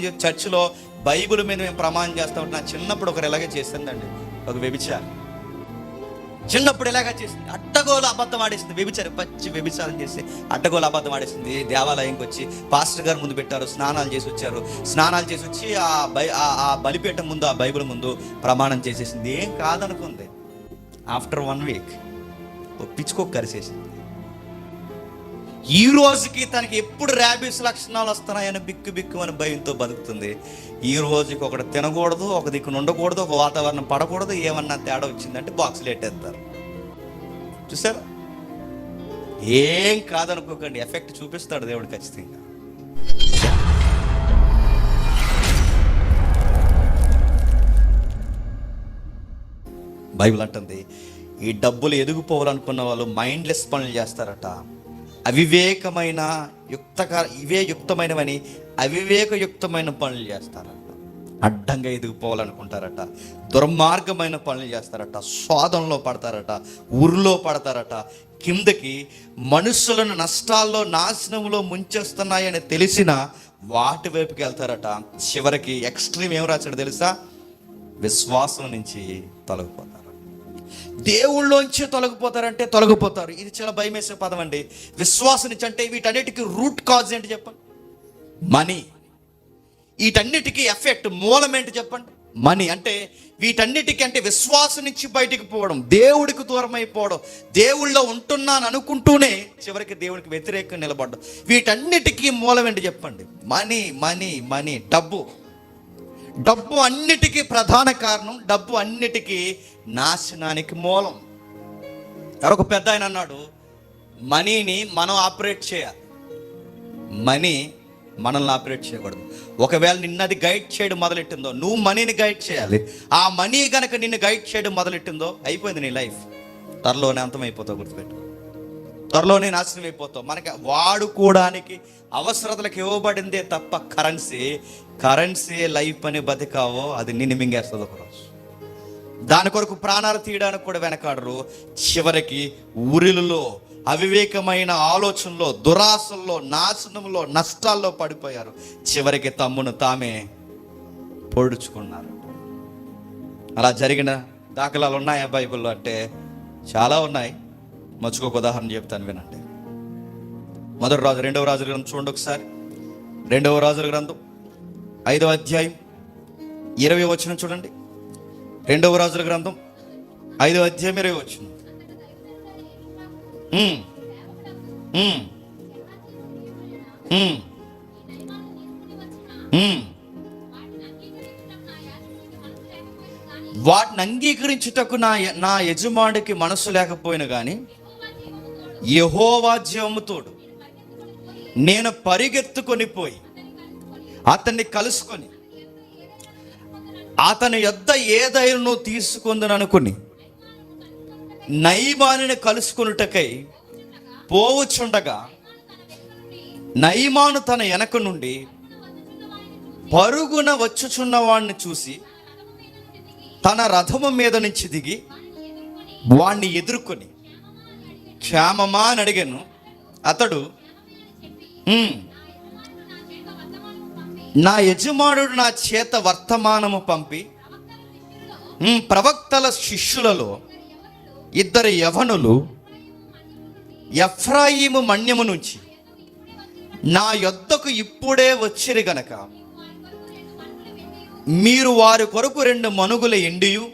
చర్చిలో బైబిల్ మీద మేము ప్రమాణం చేస్తా ఉంటే నా చిన్నప్పుడు ఒకరు ఇలాగే చేసిందండి? ఒక వ్యభిచారం. చిన్నప్పుడు ఇలాగా చేసింది? అడ్డగోలు అబద్ధం ఆడేసింది. వ్యభిచారం పచ్చి వ్యభిచారం చేసి అడ్డగోలు అబద్ధం ఆడేసింది. దేవాలయంకి వచ్చి పాస్టర్ గారు ముందు పెట్టారు స్నానాలు చేసి వచ్చారు. స్నానాలు చేసి వచ్చి ఆ బై ఆ- బలిపీఠం ముందు ఆ బైబిల్ ముందు ప్రమాణం చేసేసింది. ఏం కాదనుకుంది? ఆఫ్టర్ వన్ వీక్ పిచ్చుకోక కరిసేసింది. ఈ రోజుకి తనకి ఎప్పుడు ర్యాబీస్ లక్షణాలు వస్తున్నాయని బిక్కు బిక్కు అని భయంతో బతుకుతుంది. ఈ రోజుకి ఒకటి తినకూడదు ఒక దిక్కున ఉండకూడదు ఒక వాతావరణం పడకూడదు ఏమన్నా తేడా వచ్చిందంటే బాక్సులు ఎట్టేస్తారు. చూసారా? ఏం కాదనుకోకండి ఎఫెక్ట్ చూపిస్తాడు దేవుడు ఖచ్చితంగా. బైబిల్ అంటుంది ఈ డబ్బులు ఎదిగిపోవాలనుకున్న వాళ్ళు మైండ్లెస్ పనులు చేస్తారట. అవివేకమైన యుక్తక ఇవే యుక్తమైనవని అవివేకయుక్తమైన పనులు చేస్తారట. అడ్డంగా ఎదిగిపోవాలనుకుంటారట. దుర్మార్గమైన పనులు చేస్తారట. స్వాదంలో పడతారట. ఊరిలో పడతారట. కిందకి మనుషులను నష్టాల్లో నాశనంలో ముంచేస్తున్నాయని తెలిసిన వాటి వైపుకి వెళ్తారట. చివరికి ఎక్స్ట్రీమ్ ఏం రాశాడు తెలుసా? విశ్వాసం నుంచి తొలగిపోతారు దేవుళ్ళలోంచి తొలగిపోతారంటే తొలగిపోతారు. ఇది చాలా భయమేసే పదం అండి. విశ్వాసం నుంచి అంటే వీటన్నిటికీ రూట్ కాజ్ ఏంటి చెప్పండి? మనీ. వీటన్నిటికీ ఎఫెక్ట్ మూలం ఏంటి చెప్పండి? మనీ. అంటే వీటన్నిటికీ అంటే విశ్వాసం నుంచి బయటికి పోవడం దేవుడికి దూరం అయిపోవడం దేవుళ్ళో ఉంటున్నాను అనుకుంటూనే చివరికి దేవుడికి వ్యతిరేకంగా నిలబడడం. వీటన్నిటికీ మూలం ఏంటి చెప్పండి? మనీ మనీ మనీ డబ్బు. డబ్బు అన్నిటికీ ప్రధాన కారణం డబ్బు అన్నిటికీ నాశనానికి మూలం. ఎవరొక పెద్ద ఆయన అన్నాడు మనీని మనం ఆపరేట్ చేయాలి. మనీ మనల్ని ఆపరేట్ చేయకూడదు. ఒకవేళ నిన్నది గైడ్ చేయడం మొదలెట్టిందో నువ్వు మనీని గైడ్ చేయాలి. ఆ మనీ కనుక నిన్ను గైడ్ చేయడం మొదలెట్టిందో అయిపోయింది నీ లైఫ్. త్వరలోనే అంతమైపోతావు గుర్తుపెట్టు త్వరలోనే నాశనం అయిపోతాం మనకి వాడుకోవడానికి అవసరతలకు ఇవ్వబడిందే తప్ప కరెన్సీ కరెన్సీ లైఫ్ అని బతికావో అది నిన్ను మింగేస్తుంది ఒకరోజు. దాని కొరకు ప్రాణాలు తీయడానికి కూడా వెనకాడరు. చివరికి ఉరిలలో అవివేకమైన ఆలోచనలో దురాశల్లో నాశనంలో నష్టాల్లో పడిపోయారు. చివరికి తమ్మును తామే పొడుచుకున్నారు. అలా జరిగిన దాఖలాలు ఉన్నాయా బైబిల్లో? అంటే చాలా ఉన్నాయి. మచ్చుకొక ఉదాహరణ చెప్తాను వినండి. మొదటి రాజు రెండవ రాజు గ్రంథం చూడండి ఒకసారి. రెండవ రాజుల గ్రంథం ఐదవ అధ్యాయం ఇరవై వచ్చిన చూడండి. రెండవ రాజుల గ్రంథం ఐదవ అధ్యాయం ఇరవై వచ్చిన వాటిని అంగీకరించుటకు నా నా యజమానికి మనసు లేకపోయినా కానీ యహోవాజ్యముతోడు నేను పరిగెత్తుకొని పోయి అతన్ని కలుసుకొని అతని యొద్ద ఏదైనా తీసుకుందని అనుకుని నైమానిని కలుసుకొనుటకై పోవచ్చుండగా నైమాను తన వెనక నుండి పరుగున వచ్చుచున్నవాడిని చూసి తన రథము మీద నుంచి దిగి వాణ్ణి ఎదుర్కొని క్షేమమా అని అడిగాను. అతడు నా యజమానుడు నా చేత వర్తమానము పంపి ప్రవక్తల శిష్యులలో ఇద్దరు యవనులు ఎఫ్రాయిము మన్యము నుంచి నా యొద్దకు ఇప్పుడే వచ్చిరి గనక మీరు వారి కొరకు రెండు మనుగుల ఎండియు.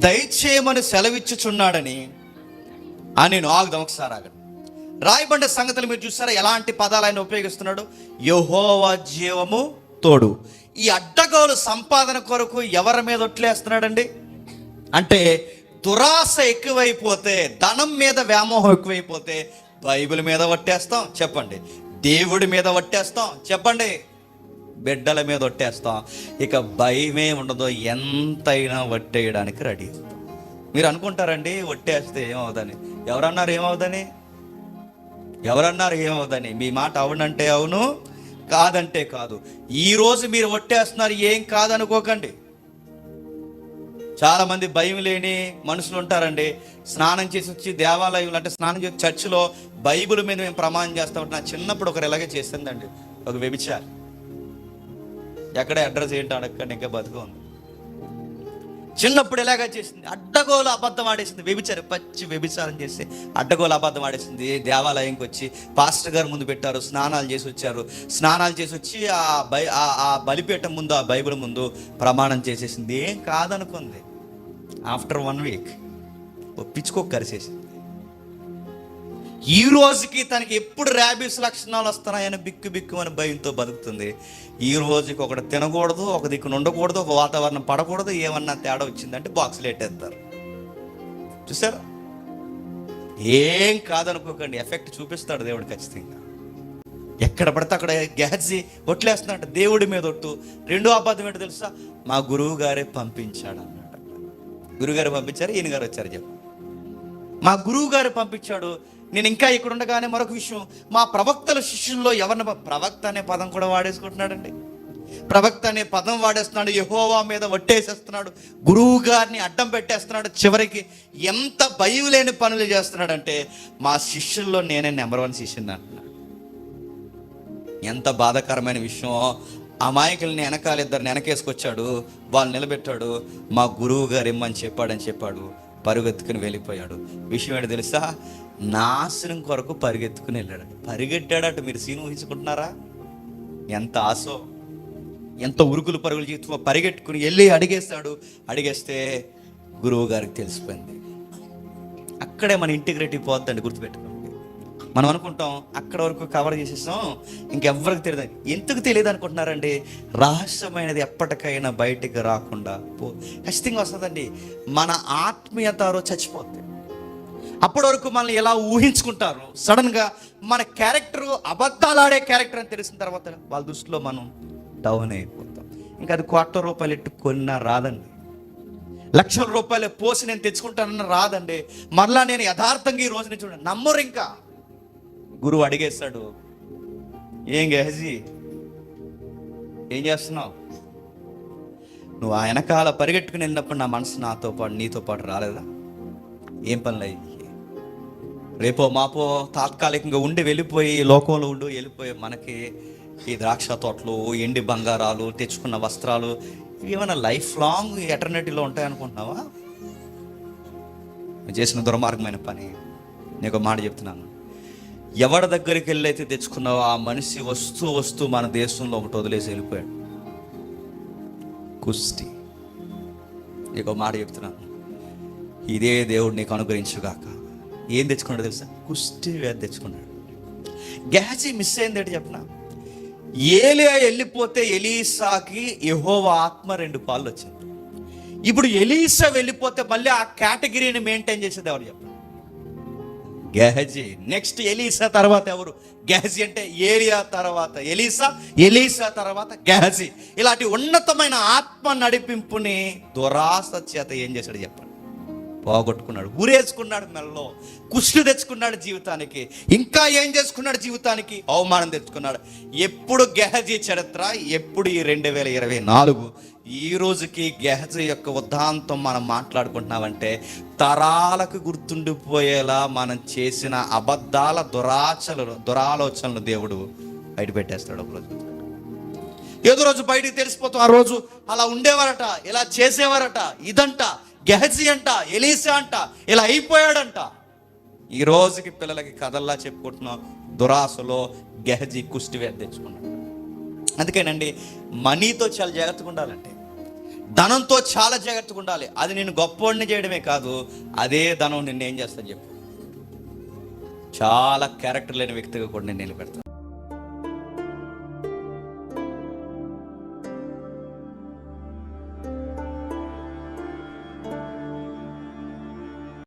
దయచేయమని సెలవిచ్చుచున్నాడని అని నేను ఆగుదాం ఒకసారి ఆగడం. రాయబండ సంగతులు మీరు చూసారా? ఎలాంటి పదాలు ఆయన ఉపయోగిస్తున్నాడు? యహోవా జీవము తోడు. ఈ అడ్డగోలు సంపాదన కొరకు ఎవరి మీద ఒట్లేస్తున్నాడండి? అంటే దురాశ ఎక్కువైపోతే ధనం మీద వ్యామోహం ఎక్కువైపోతే బైబిల్ మీద వట్టేస్తాం చెప్పండి. దేవుడి మీద వట్టేస్తాం చెప్పండి. బిడ్డల మీద ఒట్టేస్తాం. ఇక భయమే ఉండదు. ఎంతైనా ఒట్టేయడానికి రెడీ. మీరు అనుకుంటారండి ఒట్టేస్తే ఏమవుదని. ఎవరన్నారు ఏమవుదని? ఎవరన్నారు ఏమవుదని? మీ మాట అవునంటే అవును కాదంటే కాదు. ఈరోజు మీరు ఒట్టేస్తున్నారు ఏం కాదనుకోకండి. చాలామంది భయం లేని మనుషులు ఉంటారండి. స్నానం చేసి వచ్చి దేవాలయంలో అంటే స్నానం చేసి చర్చిలో బైబిల్ మీద మేము ప్రమాణం చేస్తామంటే నా చిన్నప్పుడు ఒకరు ఇలాగే చేసిందండి. ఒక వ్యభిచారి. ఎక్కడ అడ్రస్ ఏంటో అడగండి ఇంకా బతుకు ఉంది. చిన్నప్పుడు ఎలాగ చేసింది? అడ్డగోలు అబద్ధం ఆడేసింది. వ్యభిచారం పచ్చి వ్యభిచారం చేసి అడ్డగోలు అబద్ధం ఆడేసింది. దేవాలయంకి వచ్చి పాస్టర్ గారు ముందు పెట్టారు స్నానాలు చేసి వచ్చారు. స్నానాలు చేసి వచ్చి ఆ బై ఆ- ఆ బలిపీఠం ముందు ఆ బైబిల్ ముందు ప్రమాణం చేసేసింది. ఏం కాదనుకుంది. ఆఫ్టర్ వన్ వీక్ ఒప్పించుకో కరిసేసింది. ఈ రోజుకి తనకి ఎప్పుడు ర్యాబీస్ లక్షణాలు వస్తున్నాయని బిక్కు బిక్కు అని భయంతో బతుకుతుంది. ఈ రోజుకి ఒకటి తినకూడదు ఒక దిక్కున ఉండకూడదు ఒక వాతావరణం పడకూడదు ఏమన్నా తేడా వచ్చిందంటే బాక్సులు ఎట్టేస్తారు. చూసారా? ఏం కాదనుకోకండి ఎఫెక్ట్ చూపిస్తాడు దేవుడు ఖచ్చితంగా. ఎక్కడ పడితే అక్కడ గ్యాసి ఒట్లేస్తున్నాడు దేవుడి మీద ఒట్టు. రెండో అబద్ధం ఏంటో తెలుసా? మా గురువు గారే పంపించాడు అన్నాడు గురువుగారు పంపించారు? ఈయన గారు వచ్చారు చెప్పు. మా గురువు గారు పంపించాడు నేను ఇంకా ఇక్కడ ఉండగానే మరొక విషయం. మా ప్రవక్తల శిష్యుల్లో ఎవరిని ప్రవక్త అనే పదం కూడా వాడేసుకుంటున్నాడండి. ప్రవక్త అనే పదం వాడేస్తున్నాడు యహోవా మీద వట్టేసేస్తున్నాడు గురువు గారిని అడ్డం పెట్టేస్తున్నాడు చివరికి ఎంత భయం లేని పనులు చేస్తున్నాడంటే మా శిష్యుల్లో నేనే నెంబర్ వన్ శిష్యుని అంటున్నాడు. ఎంత బాధాకరమైన విషయం. అమాయకుల్ని వెనకాల ఇద్దరిని వెనకేసుకొచ్చాడు వాళ్ళు నిలబెట్టాడు మా గురువు గారు ఇమ్మని చెప్పాడని చెప్పాడు పరుగెత్తుకుని వెళ్ళిపోయాడు. విషయం ఏంటో తెలుసా? నాశనం కొరకు పరిగెత్తుకుని వెళ్ళాడు. పరిగెట్టాడట మీరు సీన్ ఊహించుకుంటున్నారా? ఎంత ఆశో ఎంత ఉరుకులు పరుగులు చేస్తూ పరిగెట్టుకుని వెళ్ళి అడిగేస్తాడు అడిగేస్తే గురువు గారికి తెలిసిపోయింది. అక్కడే మన ఇంటిగ్రిటీ పోద్దండి గుర్తుపెట్టుకోండి. మనం అనుకుంటాం అక్కడ వరకు కవర్ చేసేసాం ఇంకెవ్వరికి తెలియదు ఎందుకు తెలియదు అనుకుంటున్నారండి రహస్యమైనది ఎప్పటికైనా బయటికి రాకుండా పో ఖచ్చితంగా వస్తుందండి. మన ఆత్మీయత చచ్చిపోతుంది అప్పటి వరకు మనల్ని ఎలా ఊహించుకుంటారు సడన్గా మన క్యారెక్టర్ అబద్ధాలు ఆడే క్యారెక్టర్ అని తెలిసిన తర్వాత వాళ్ళ దృష్టిలో మనం డౌన్ అయిపోతాం. ఇంకా అది కోట్ల రూపాయలు ఎట్టు కొన్నా రాదండి. లక్షల రూపాయలు పోసి నేను తెచ్చుకుంటానన్న రాదండి. మరలా నేను యథార్థంగా ఈ రోజున చూడండి. నమ్మరు ఇంకా. గురువు అడిగేస్తాడు ఏం గహజీ? ఏం చేస్తున్నావు? నువ్వు ఆ వెనకాల పరిగెట్టుకుని వెళ్ళినప్పుడు నా మనసు నాతో పాటు నీతో పాటు రాలేదా? ఏం పనులు అయ్యి? రేపో మాపో తాత్కాలికంగా ఉండి వెళ్ళిపోయి లోకంలో ఉండి వెళ్ళిపోయి మనకి ఈ ద్రాక్ష తోటలు ఎండి బంగారాలు తెచ్చుకున్న వస్త్రాలు ఇవి ఏమైనా లైఫ్ లాంగ్ ఎటర్నిటీలో ఉంటాయనుకుంటున్నావా? చేసిన దుర్మార్గమైన పని. నీకు మాట చెప్తున్నాను. ఎవరి దగ్గరికి వెళ్ళైతే తెచ్చుకున్నావో ఆ మనిషి వస్తూ వస్తూ మన దేశంలో ఒకటి వదిలేసి వెళ్ళిపోయాడు. కుస్తి నీకు మాట చెప్తున్నాను. ఇదే దేవుడు నీకు అనుగ్రహించుగాక. ఏం తెచ్చుకున్నాడు తెలుసా? కుష్టి వ్యాధి తెచ్చుకున్నాడు గ్యాజీ మిస్ అయింది ఏంటి ఏలియా వెళ్ళిపోతే ఎలీసాకి యెహోవా ఆత్మ రెండు పాలు వచ్చింది ఇప్పుడు ఎలీసా వెళ్ళిపోతే మళ్ళీ ఆ కేటగిరీని మెయింటైన్ చేసేది ఎవరు చెప్పండి గెహజీ. నెక్స్ట్ ఎలీసా తర్వాత ఎవరు? గెహజీ అంటే ఏరియా తర్వాత ఎలీసా ఎలీసా తర్వాత గెహజీ. ఇలాంటి ఉన్నతమైన ఆత్మ నడిపింపుని దురాస చేత ఏం చేశాడు చెప్పండి. పోగొట్టుకున్నాడు ఊరేసుకున్నాడు మెల్లో కుష్టి తెచ్చుకున్నాడు జీవితానికి ఇంకా ఏం చేసుకున్నాడు జీవితానికి? అవమానం తెచ్చుకున్నాడు. ఎప్పుడు గెహజీ చరిత్ర ఎప్పుడు ఈ రెండు వేల ఇరవై నాలుగు? ఈ రోజుకి గెహజీ యొక్క ఉదాంతం మనం మాట్లాడుకుంటున్నామంటే తరాలకు గుర్తుండిపోయేలా మనం చేసిన అబద్ధాల దురాచలు దురాలోచనలు దేవుడు బయట పెట్టేస్తాడు ఏదో రోజు బయటికి తెలిసిపోతాం ఆ రోజు అలా ఉండేవారట ఇలా చేసేవారట ఇదంట గెహజీ అంట ఎలీసా అంట ఇలా అయిపోయాడంట. ఈ రోజుకి పిల్లలకి కథల్లా చెప్పుకుంటున్నాం. దురాశలో గెహజీ కుష్టి తెచ్చుకున్నాడు. అందుకేనండి మనీతో చాలా జాగ్రత్తగా ఉండాలంటే ధనంతో చాలా జాగ్రత్తగా ఉండాలి. అది నేను గొప్పవాడిని చేయడమే కాదు అదే ధనం నిన్ను ఏం చేస్తాను చెప్పు. చాలా క్యారెక్టర్ లేని వ్యక్తిగా కూడా నేను నిలబెడతాను.